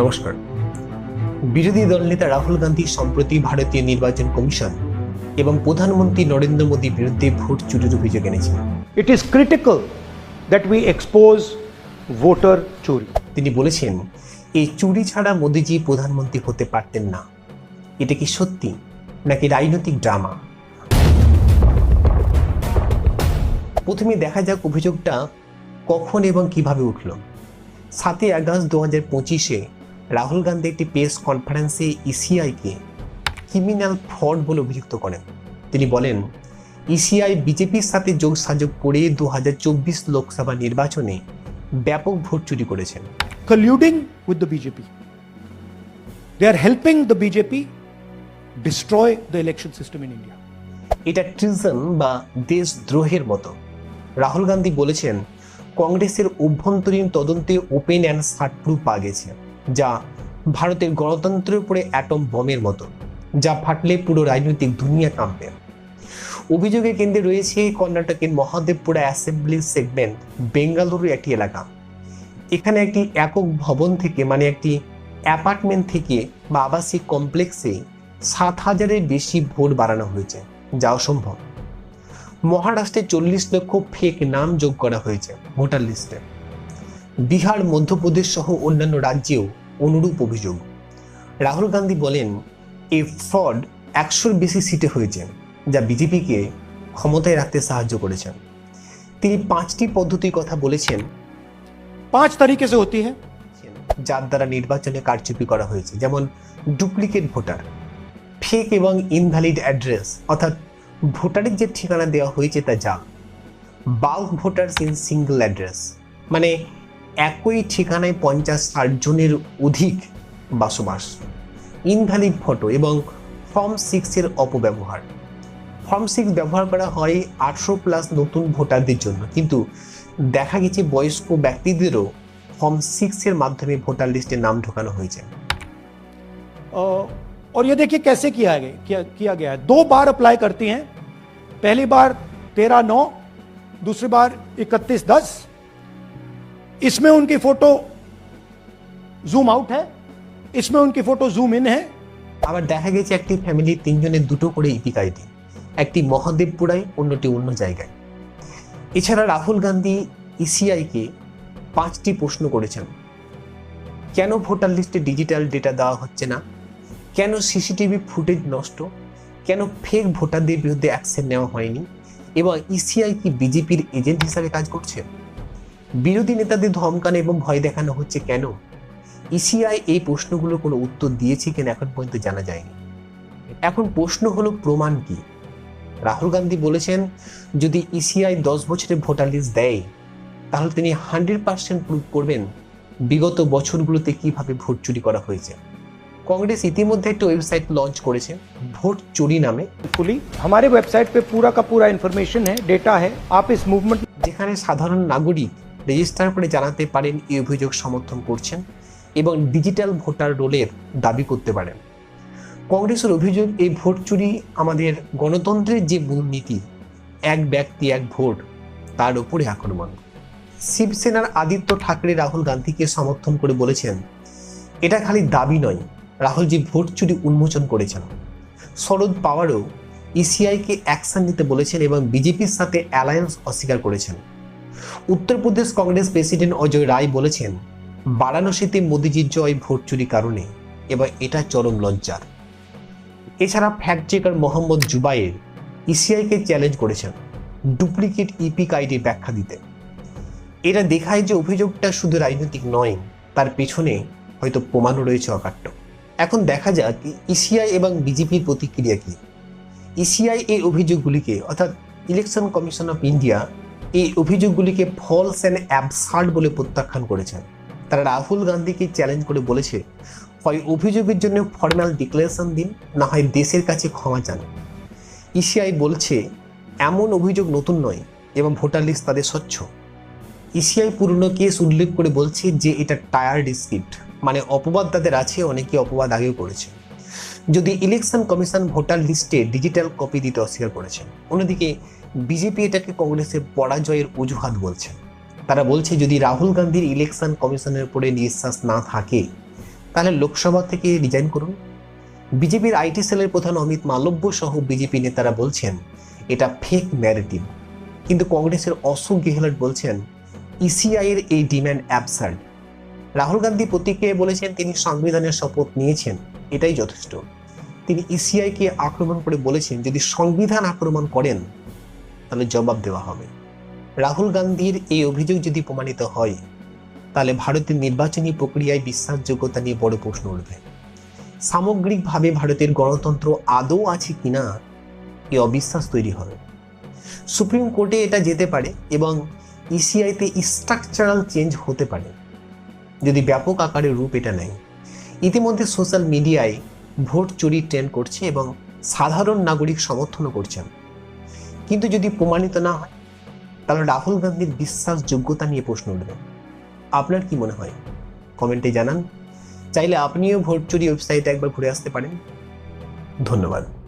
নমস্কার। বিরোধী দলনেতা রাহুল গান্ধী সম্প্রতি ভারতীয় নির্বাচন কমিশন এবং প্রধানমন্ত্রী নরেন্দ্র মোদীর বিরুদ্ধে ভোট চুরির অভিযোগ এনেছেন। It is critical that we expose voter চুরি। তিনি বলেছেন এই চুরি ছাড়া মোদীজি প্রধানমন্ত্রী হতে পারতেন না। এটা কি সত্যি নাকি রাজনৈতিক ড্রামা? প্রথমে দেখা যাক অভিযোগটা কখন এবং কীভাবে উঠল। সাতই আগস্ট দু হাজার পঁচিশে রাহুল গান্ধী একটি প্রেস কনফারেন্সে ইসিআইকে ক্রিমিনাল ফ্রড বলে অভিযুক্ত করেন তিনি বলেন ইসিআই বিজেপির সাথে যোগ সাযোগ করে দু হাজার চব্বিশ লোকসভা নির্বাচনে ব্যাপক ভোট চুরি করেছেন colluding with the BJP. They are helping the BJP destroy the election system in India. এটা ট্রিজন বা দেশদ্রোহের মতো রাহুল গান্ধী বলেছেন কংগ্রেসের অভ্যন্তরীণ তদন্তে ওপেন অ্যান্ড শার্টপ্রুফ পাওয়া গেছে যা ভারতের গণতন্ত্রের উপরে অ্যাটম বমের মতো, যা ফাটলে পুরো রাজনৈতিক দুনিয়া কাঁপবে। অভিযোগের কেন্দ্রে রয়েছে কর্ণাটকের মহাদেবপুরা অ্যাসেম্বলি সেগমেন্ট বেঙ্গালুরু একটি এলাকা। এখানে একটি একক ভবন থেকে মানে একটি অ্যাপার্টমেন্ট থেকে বা আবাসিক কমপ্লেক্সে সাত হাজারের বেশি ভোট বাড়ানো হয়েছে, যা অসম্ভব। মহারাষ্ট্রে চল্লিশ লক্ষ ফেক নাম যোগ করা হয়েছে ভোটার লিস্টে বিহার মধ্যপ্রদেশ সহ অন্যান্য রাজ্যেও অনুরূপ অভিযোগ। রাহুল গান্ধী বলেন এ ফ্রড একশোর বেশি সিটে হয়েছে যা বিজেপিকে ক্ষমতায় রাখতে সাহায্য করেছেন তিনি পাঁচটি পদ্ধতির কথা বলেছেন। পাঁচ তারিখে সে হতে হ্যাঁ। যার দ্বারা নির্বাচনে কারচুপি করা হয়েছে যেমন ডুপ্লিকেট ভোটার ফেক এবং ইনভ্যালিড অ্যাড্রেস অর্থাৎ ভোটারের যে ঠিকানা দেওয়া হয়েছে তা যা bulk voters in single address মানে একই ঠিকানায় পঞ্চাশ ষাট জনের অধিক বসবাস ইনভ্যালিড ফটো এবং ফর্ম সিক্সের অপব্যবহার ফর্ম সিক্স ব্যবহার করা হয় আটশো প্লাস নতুন ভোটারদের জন্য কিন্তু দেখা গেছে বয়স্ক ব্যক্তিদেরও ফর্ম সিক্সের মাধ্যমে ভোটার লিস্টে নাম ঢোকানো হয়েছে अ, और ये देखिए कैसे किया गया किया, किया गया है दो बार अप्लाई करती हैं पहली बार तेरह नौ दूसरी बार इकतीस दस इसमें उनकी फोटो जूम आउट है इसमें उनकी फोटो जूम इन है আবার দেখা গেছে একটি ফ্যামিলির তিনজনের দুটো করে ইপিক আইডি একটি মহাদেবপুরায় অন্যটি অন্য জায়গায় এছাড়া রাহুল গান্ধী ইসিআইকে পাঁচটি প্রশ্ন করেছেন কেন ভোটার লিস্টে ডিজিটাল ডেটা দেওয়া হচ্ছে না কেন সিসিটিভি ফুটেজ নষ্ট কেন ফেক ভোটারদের বিরুদ্ধে অ্যাকশন নেওয়া হয়নি এবং ইসিআই কি বিজেপির এজেন্ট হিসাবে কাজ করছে বিরোধী নেতাদের ধমকানো এবং ভয় দেখানো হচ্ছে কেন ইসিআই এই প্রশ্নগুলোর কোনো উত্তর দিয়েছে কিনা এখন পর্যন্ত জানা যায়নি এখন প্রশ্ন হলো প্রমাণ কি রাহুল গান্ধী বলেছেন যদি ইসিআই দশ বছরের ভোটার লিস্ট দেয় তাহলে তিনি হান্ড্রেড পার্সেন্ট প্রুভ করবেন বিগত বছরগুলোতে কিভাবে ভোট চুরি করা হয়েছে কংগ্রেস ইতিমধ্যে একটা ওয়েবসাইট লঞ্চ করেছে ভোট চুরি নামে फुली हमारे वेबसाइट पे पूरा का पूरा इंफॉर्मेशन है डेटा है आप इस मूवमेंट যেখানে সাধারণ নাগরিক রেজিস্টার করে জানাতে পারেন এই অভিযোগ সমর্থন করছেন এবং ডিজিটাল ভোটার রোলের দাবি করতে পারেন। কংগ্রেসের অভিযোগ, এই ভোট চুরি আমাদের গণতন্ত্রের যে মূলনীতি এক ব্যক্তি, এক ভোট, তার উপরে আক্রমণ। শিবসেনার আদিত্য ঠাকরে রাহুল গান্ধীকে সমর্থন করে বলেছেন, এটা খালি দাবি নয়। রাহুলজি ভোট চুরি উন্মোচন করেছেন। শরদ পাওয়ারও ইসিআইকে অ্যাকশন নিতে বলেছেন এবং বিজেপির সাথে অ্যালায়েন্স অস্বীকার করেছেন। উত্তরপ্রদেশ কংগ্রেস প্রেসিডেন্ট অজয় রায় বলেছেন, বারাণসীতে মোদিজির জয় ভোট চুরি কারণে এবং এটা চরম লজ্জার। এছাড়া ফ্যাক্ট চেকার মোহাম্মদ জুবাইর ইসিআইকে চ্যালেঞ্জ করেছেন ডুপ্লিকেট ইপিক আইডি ব্যাখ্যা দিতে। এটা দেখায় যে অভিযোগটা শুধু রাজনৈতিক নয়, তার পেছনে হয়তো প্রমাণও রয়েছে অকাট্য। এখন দেখা যাক ইসিআই এবং বিজেপির প্রতিক্রিয়া কি। ইসিআই এই অভিযোগগুলিকে, অর্থাৎ ইলেকশন কমিশন অফ ইন্ডিয়া এই অভিযোগগুলিকে ফলস অ্যান্ড অ্যাবসার্ড বলে প্রত্যাখ্যান করেছেন। তারা রাহুল গান্ধীকে চ্যালেঞ্জ করে বলেছে, হয় অভিযোগের জন্য ফর্মাল ডিক্লারেশন দিন, না হয় দেশের কাছে ক্ষমা চান। ইসিআই বলছে, এমন অভিযোগ নতুন নয় এবং ভোটার লিস্ট তাদের স্বচ্ছ। ইসিআই পুরনো কেস উল্লেখ করে বলছে যে এটা টায়ার স্ক্রিপ্ট মানে অপবাদ তাদের আছে, অনেকে অপবাদ আগেও করেছে। যদি ইলেকশন কমিশন ভোটার লিস্টে ডিজিটাল কপি দিতে অস্বীকার করেছেন অন্যদিকে বিজেপি এটাকে কংগ্রেসের পরাজয়ের অজুহাত বলছে। তারা বলছে, যদি রাহুল গান্ধীর ইলেকশন কমিশনের উপরে নিঃশ্বাস না থাকে, তাহলে লোকসভা থেকে রিজাইন করুন। বিজেপির আইটি সেলের প্রধান অমিত মালব্য সহ বিজেপি নেতারা বলছেন, এটা ফেক ন্যারেটিভ কিন্তু কংগ্রেসের অশোক গেহলট বলছেন ইসিআই এর এই ডিম্যান্ড অ্যাবসার্ড রাহুল গান্ধী প্রতিক্রিয়ায় বলেছেন, তিনি সংবিধানের শপথ নিয়েছেন, এটাই যথেষ্ট। তিনি ইসিআইকে আক্রমণ করে বলেছেন, যদি সংবিধান আক্রমণ করেন তাহলে জবাব দেওয়া হবে। রাহুল গান্ধীর এই অভিযোগ যদি প্রমাণিত হয়, তাহলে ভারতের নির্বাচনী প্রক্রিয়ায় বিশ্বাসযোগ্যতা নিয়ে বড় প্রশ্ন উঠবে। সামগ্রিকভাবে ভারতের গণতন্ত্র আদৌ আছে কিনা, এ অবিশ্বাস তৈরি হবে। সুপ্রিম কোর্টে এটা যেতে পারে এবং ইসিআইতে স্ট্রাকচারাল চেঞ্জ হতে পারে। যদি ব্যাপক আকারে রূপ এটা নেয়। ইতিমধ্যে সোশ্যাল মিডিয়ায় ভোট চুরি ট্রেন্ড করছে এবং সাধারণ নাগরিক সমর্থনও করছেন। কিন্তু যদি প্রমাণিত না হয়, তাহলে রাহুল গান্ধীর বিশ্বাসযোগ্যতা নিয়ে প্রশ্ন উঠবে। আপনার কি মনে হয়? কমেন্টে জানান। চাইলে আপনিও ভোট চুরি ওয়েবসাইটে একবার ঘুরে আসতে পারেন। ধন্যবাদ।